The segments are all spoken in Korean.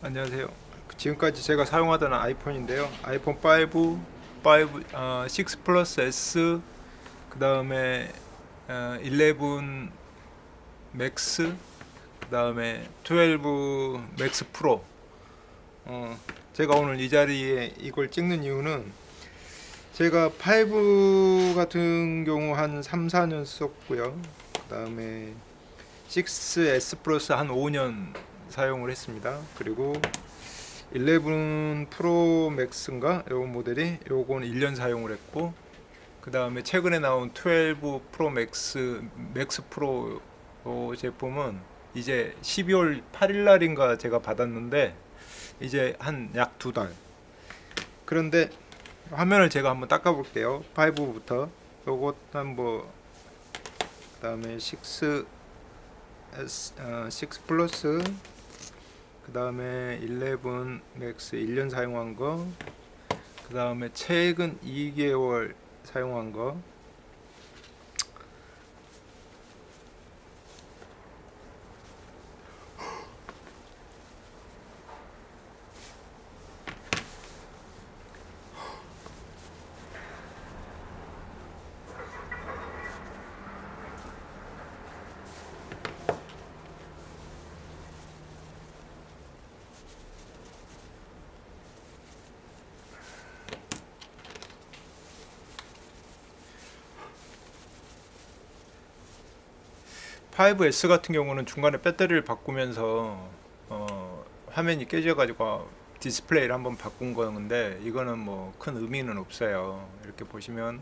안녕하세요. 지금까지 제가 사용하던 아이폰인데요. 아이폰 5, 5, 어, 6 플러스 S, 그 다음에 어, 11 맥스, 그 다음에 12 맥스 프로. 어, 제가 오늘 이 자리에 이걸 찍는 이유는 제가 5 같은 경우 한 3, 4년 썼고요. 그 다음에 6S 플러스 한 5년 사용을 했습니다. 그리고 11 프로 맥스인가 요 모델이 요건 1년 사용을 했고 그 다음에 최근에 나온 12 프로 맥스 맥스 프로 요 제품은 이제 12월 8일 날인가 제가 받았는데 이제 한 약 두 달. 그런데 화면을 제가 한번 닦아 볼게요. 5부터 요것 한번 그다음에 6 S, 어, 6 플러스 그 다음에 11 맥스 1년 사용한 거, 그 다음에 최근 2개월 사용한 거, 파이브 S 같은 경우는 중간에 배터리를 바꾸면서 어, 화면이 깨져가지고 디스플레이를 한번 바꾼 거였는데 이거는 뭐 큰 의미는 없어요. 이렇게 보시면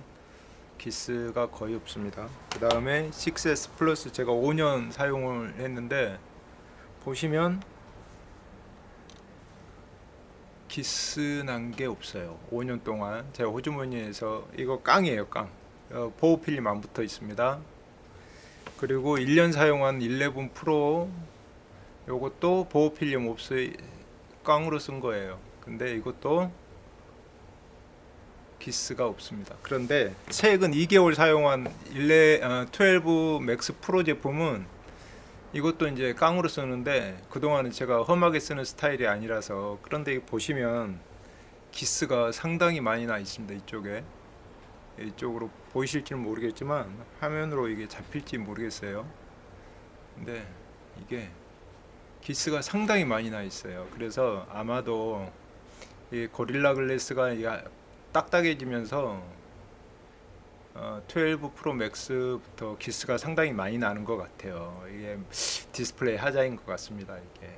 기스가 거의 없습니다. 그 다음에 6S 플러스 제가 5년 사용을 했는데 보시면 기스 난 게 없어요. 5년 동안 제가 호주머니에서 이거 깡이에요, 깡. 어, 보호 필름 안 붙어 있습니다. 그리고 1년 사용한 11 프로 요것도 보호 필름 없이 깡으로 쓴 거예요. 근데 이것도 기스가 없습니다. 그런데 최근 2개월 사용한 11, 어, 12 맥스 프로 제품은 이것도 이제 깡으로 쓰는데 그동안은 제가 험하게 쓰는 스타일이 아니라서 그런데 보시면 기스가 상당히 많이 나 있습니다. 이쪽에 이쪽으로 보이실지는 모르겠지만 화면으로 이게 잡힐지 모르겠어요. 근데 이게 기스가 상당히 많이 나 있어요. 그래서 아마도 이 고릴라 글래스가 이 딱딱해지면서 어, 12 프로 맥스부터 기스가 상당히 많이 나는 것 같아요. 이게 디스플레이 하자인 것 같습니다. 이게